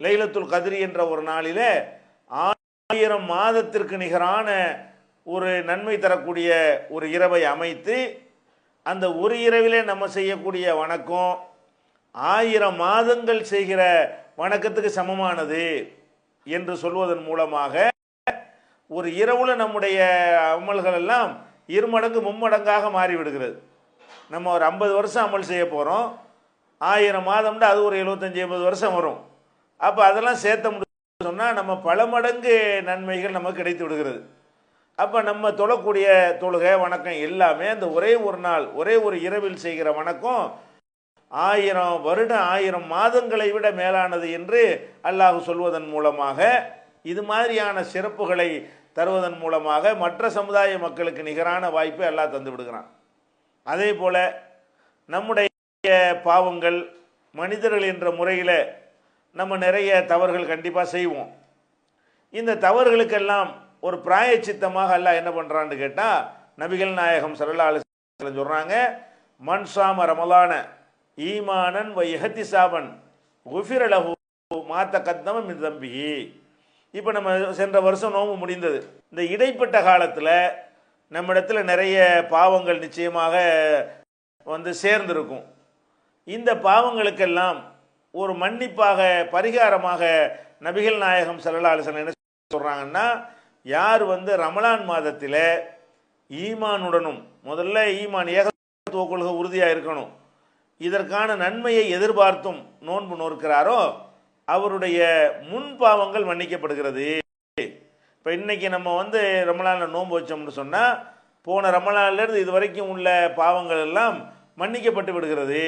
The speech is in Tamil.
லைலத்துல் கதிரி என்ற ஒரு நாளில் ஆயிரம் மாதத்திற்கு நிகரான ஒரு நன்மை தரக்கூடிய ஒரு இரவை அமைத்து அந்த ஒரு இரவிலே நம்ம செய்யக்கூடிய வணக்கம் ஆயிரம் மாதங்கள் செய்கிற வணக்கத்துக்கு சமமானது என்று சொல்வதன் மூலமாக ஒரு இரவுல நம்முடைய அமல்கள் எல்லாம் இருமடங்கு மும்மடங்காக மாறிவிடுகிறது. நம்ம ஒரு ஐம்பது வருஷம் அமல் செய்ய போகிறோம் ஆயிரம் மாதம்னா அது ஒரு எழுபத்தஞ்சி ஐம்பது வருஷம் வரும். அப்போ அதெல்லாம் சேர்த்த முடியும் சொன்னால் நம்ம பல மடங்கு நன்மைகள் நமக்கு கிடைத்து விடுகிறது. அப்போ நம்ம தொழக்கூடிய தொழுகை வணக்கம் எல்லாமே அந்த ஒரே ஒரு நாள் ஒரே ஒரு இரவில் செய்கிற வணக்கம் ஆயிரம் வருடம் ஆயிரம் மாதங்களை விட மேலானது என்று அல்லாஹ் சொல்வதன் மூலமாக இது மாதிரியான சிறப்புகளை தருவதன் மூலமாக மற்ற சமுதாய மக்களுக்கு நிகரான வாய்ப்பை அல்லாஹ் தந்து விடுகிறான். அதே போல் நம்முடைய பாவங்கள் மனிதர்கள் என்ற முறையில் நம்ம நிறைய தவறுகள் கண்டிப்பாக செய்வோம். இந்த தவறுகளுக்கெல்லாம் ஒரு பிராயச்சித்தமாக அல்லாஹ் என்ன பண்ணுறான்னு கேட்டால் நபிகள் நாயகம் சரலாலு சொல்கிறாங்க மன்சாம ரமலான ஈமானன் வ இஹத்திசாபன் குஃபிரலஹு மாத்த கத்தமம் மின் தம்பி இப்போ நம்ம சென்ற வருஷம் நோம்பு முடிந்தது. இந்த இடைப்பட்ட காலத்தில் நம்மிடத்தில் நிறைய பாவங்கள் நிச்சயமாக வந்து சேர்ந்திருக்கும். இந்த பாவங்களுக்கெல்லாம் ஒரு மன்னிப்பாக பரிகாரமாக நபிகள் நாயகம் சல்லா அலிசன் என்ன சொல்கிறாங்கன்னா யார் வந்து ரமலான் மாதத்தில் ஈமானுடனும் முதல்ல ஈமான் ஏகத்துவ கொள்கை உறுதியாக இருக்கணும் இதற்கான நன்மையை எதிர்பார்த்தும் நோன்பு நோக்கிறாரோ அவருடைய முன் பாவங்கள் மன்னிக்கப்படுகிறது. இப்போ இன்றைக்கி நம்ம வந்து ரமலானில் நோன்பு வச்சோம்னு சொன்னால் போன ரமலான்லேருந்து இது வரைக்கும் உள்ள பாவங்கள் எல்லாம் மன்னிக்கப்பட்டு விடுகிறது.